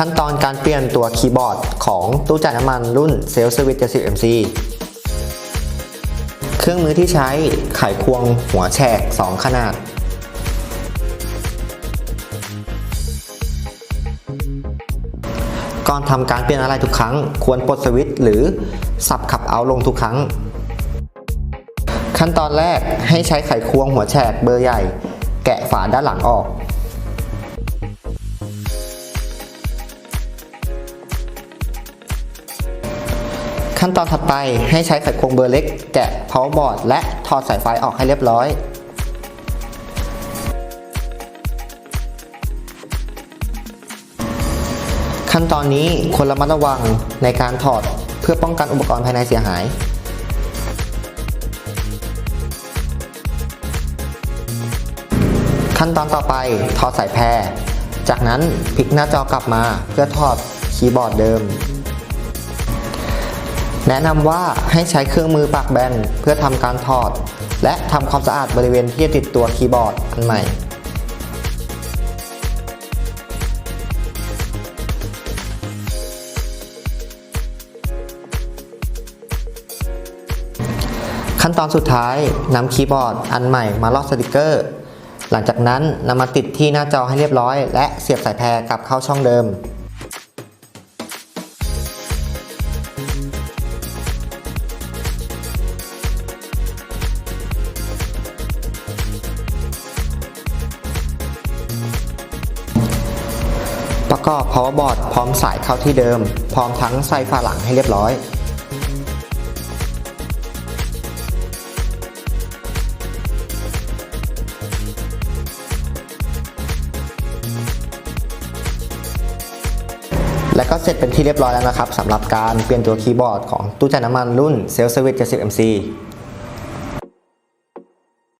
ขั้นตอนการเปลี่ยนตัวคีย์บอร์ดของตู้จ่ายน้ำมันรุ่น s e l s e r v i c e 70 MC เครื่องมือที่ใช้ไขควงหัวแฉก 2 ขนาด ก่อนทำการเปลี่ยนอะไรทุกครั้ง ควรปลดสวิตช์หรือสับขับเอาลงทุกครั้ง ขั้นตอนแรกให้ใช้ไขควงหัวแฉกเบอร์ใหญ่ แกะฝาด้านหลังออก ขั้นตอนถัดไปให้ใช้ไขควงเบอร์เล็ก แกะ power board และถอดสายไฟออกให้เรียบร้อย ขั้นตอนนี้ควรระมัดระวังในการถอดเพื่อป้องกันอุปกรณ์ภายในเสียหายขั้นตอนต่อไปถอดสายแพร จากนั้นพลิกหน้าจอกลับมาเพื่อถอดคีย์บอร์ดเดิม แนะนำว่าให้ใช้เครื่องมือปากแบนเพื่อทำการถอด และทำความสะอาดบริเวณที่จะติดตัวคีย์บอร์ดอันใหม่ ขั้นตอนสุดท้ายนำคีย์บอร์ดอันใหม่มาลอกสติกเกอร์ หลังจากนั้นนำมาติดที่หน้าจอให้เรียบร้อย และเสียบสายแพรกลับเข้าช่องเดิม กอบ power board พร้อมสายเข้าที่เดิม พร้อมทั้งใส่ฝาหลังให้เรียบร้อย และก็เสร็จเป็นที่เรียบร้อยแล้วนะครับสำหรับการเปลี่ยนตัวคีย์บอร์ดของตู้จ่ายน้ำมันรุ่น s e l s e r v i c e 70 MC